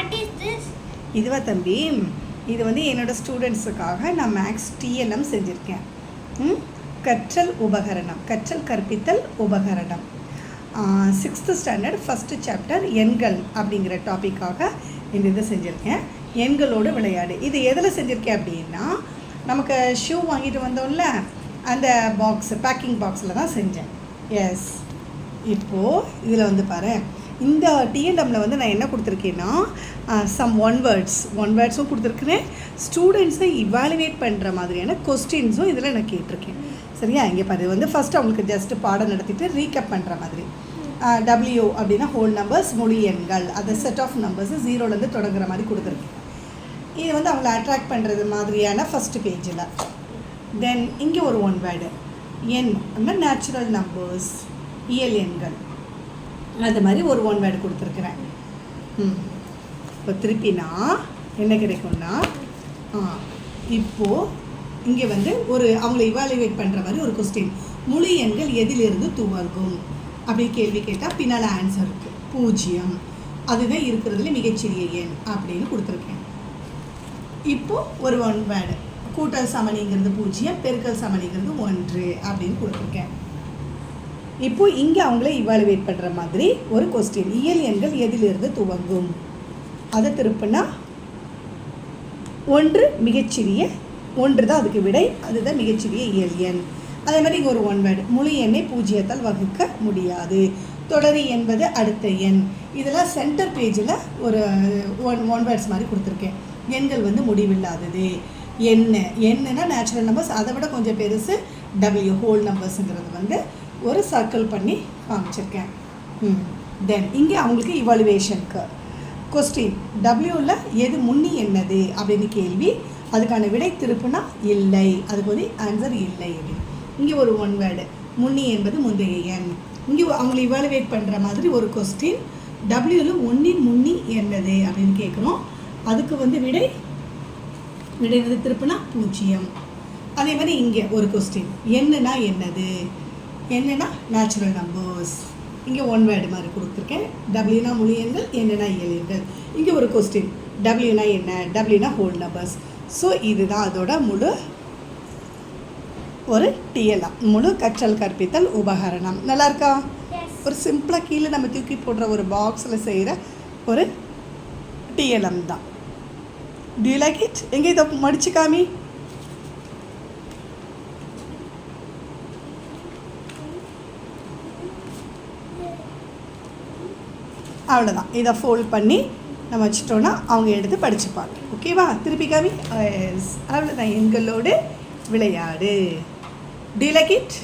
What is this இதுவா தம்பி இது வந்து என்னோட ஸ்டூடெண்ட்ஸுக்காக நான் மேக்ஸ் டிஎல்எம் செஞ்சுருக்கேன். ம்? கற்றல் உபகரணம் கற்றல் கற்பித்தல் உபகரணம். சிக்ஸ்த்து ஸ்டாண்டர்ட் ஃபஸ்ட்டு சாப்டர் எண்கள் அப்படிங்கிற டாப்பிக்காக இந்த இதை செஞ்சுருக்கேன். எண்களோடு விளையாடு. இது எதில் செஞ்சுருக்கேன் அப்படின்னா நமக்கு ஷூ வாங்கிட்டு வந்தோம்ல அந்த பாக்ஸ் பேக்கிங் பாக்ஸில் தான் செஞ்சேன். எஸ் இப்போது இதில் வந்து பாரு இந்த டிஎன்எம்மில் வந்து நான் என்ன கொடுத்துருக்கேன்னா சம் ஒன் வேர்ட்ஸ் ஒன் வேர்ட்ஸும் கொடுத்துருக்குறேன். ஸ்டூடெண்ட்ஸை இவாலுவேட் பண்ணுற மாதிரியான கொஸ்டின்ஸும் இதில் நான் கேட்டிருக்கேன். சரியா? இங்கே பாரு வந்து ஃபஸ்ட் அவங்களுக்கு ஜஸ்ட்டு பாடம் நடத்திட்டு ரீகப் பண்ணுற மாதிரி. டபிள்யூ அப்படின்னா ஹோல் நம்பர்ஸ் மொழி எண்கள். அந்த செட் ஆஃப் நம்பர்ஸ் ஜீரோலேருந்து தொடங்குற மாதிரி கொடுத்துருக்கேன். இது வந்து அவங்கள அட்ராக்ட் பண்ணுறது மாதிரியான ஃபஸ்ட்டு பேஜில் தென் இங்கே ஒரு ஒன் வேர்டு எண் அப்படின்னா நேச்சுரல் நம்பர்ஸ் இயல் எண்கள். அது மாதிரி ஒரு ஒன் வேர்டு கொடுத்துருக்குறேன். ம். இப்போ திருப்பி நான் என்ன கிடைக்கும்னா ஆ இப்போது இங்கே வந்து ஒரு அவங்கள இவாலுவேட் பண்ணுற மாதிரி ஒரு கொஸ்டின் முழு எண்கள் எதிலிருந்து துவங்கும்? அப்படி கேள்வி கேட்டால் பின்னால் ஆன்சர் இருக்குது பூஜ்ஜியம். அதுதான் இருக்கிறதுல மிகச்சிறிய எண் அப்படின்னு கொடுத்துருக்கேன். இப்போது ஒரு ஒன் வேர்டு கூட்டல் சமணிங்கிறது பூஜ்ஜியம் பெருக்கல் சமணிங்கிறது ஒன்று அப்படின்னு கொடுத்துருக்கேன். இப்போ இங்கே அவங்கள இவாலுவேட் பண்ணுற மாதிரி ஒரு கொஸ்டின் இயல் எண்கள் எதிலிருந்து துவங்கும்? அதை திருப்பினா ஒன்று மிகச்சிறிய ஒன்று தான் அதுக்கு விடை அதுதான் மிகச்சிறிய இயல் எண். அதே மாதிரி இங்கே ஒரு ஒன் வேர்டு முழு எண்ணை பூஜ்ஜியத்தால் வகுக்க முடியாது. தொடரி என்பது அடுத்த எண். இதெல்லாம் சென்டர் பேஜில் ஒரு ஒன் ஒன் வேர்ட்ஸ் மாதிரி கொடுத்துருக்கேன். எண்கள் வந்து முடிவில்லாதது. என்ன என்னன்னா நேச்சுரல் நம்பர்ஸ் அதை விட கொஞ்சம் பெருசு டபிள்யூ ஹோல் நம்பர்ஸுங்கிறது வந்து ஒரு சர்க்கிள் பண்ணி காமிச்சிருக்கேன். ம். தென் இங்கே அவங்களுக்கு இவாலுவேஷனுக்கு கொஸ்டின் டபிள்யூவில் எது முன்னி என்னது அப்படின்னு கேள்வி. அதுக்கான விடை திருப்புனா இல்லை. அதுக்கு வந்து ஆன்சர் இல்லை அப்படின்னு இங்கே ஒரு ஒன் வேர்டு முன்னி என்பது முந்தைய எண். இங்கே அவங்களை இவாலுவேட் பண்ணுற மாதிரி ஒரு கொஸ்டின் டபிள்யூவில் ஒன்றின் முன்னி என்னது அப்படின்னு கேட்குறோம். அதுக்கு வந்து விடை விடை வந்து திருப்புனா பூஜ்ஜியம். அதே மாதிரி இங்கே ஒரு கொஸ்டின் என்னன்னா என்னது? என்னன்னா நேச்சுரல் நம்பர்ஸ் இங்கே ஒன் வேர்டு மாதிரி கொடுத்துருக்கேன். டபிள்யூனா மொழி எண்கள் என்னன்னா இயல் எண்கள். இங்கே ஒரு கொஸ்டின் டபிள்யூனா என்ன? டபிள்யூனா ஹோல் நம்பர்ஸ் ஸோ இதுதான் அதோட முழு ஒரு டிஎல்ஆ முழு கற்றல் கற்பித்தல் உபகரணம். நல்லா இருக்கா? Yes. ஒரு சிம்பிளாக கீழே நம்ம தூக்கி போடுற ஒரு பாக்ஸில் செய்கிற ஒரு டிஎல்எம் தான். டு லைக் இட் எங்கே இதை மடிச்சு காமி? அவ்வளோதான் இதை ஃபோல்ட் பண்ணி நம்ம வச்சிட்டோன்னா அவங்க எடுத்து படிச்சுப்பாங்க. ஓகேவா திருப்பி காமி எஸ் அவ்வளோதான் எண்களோடு விளையாடு. To like it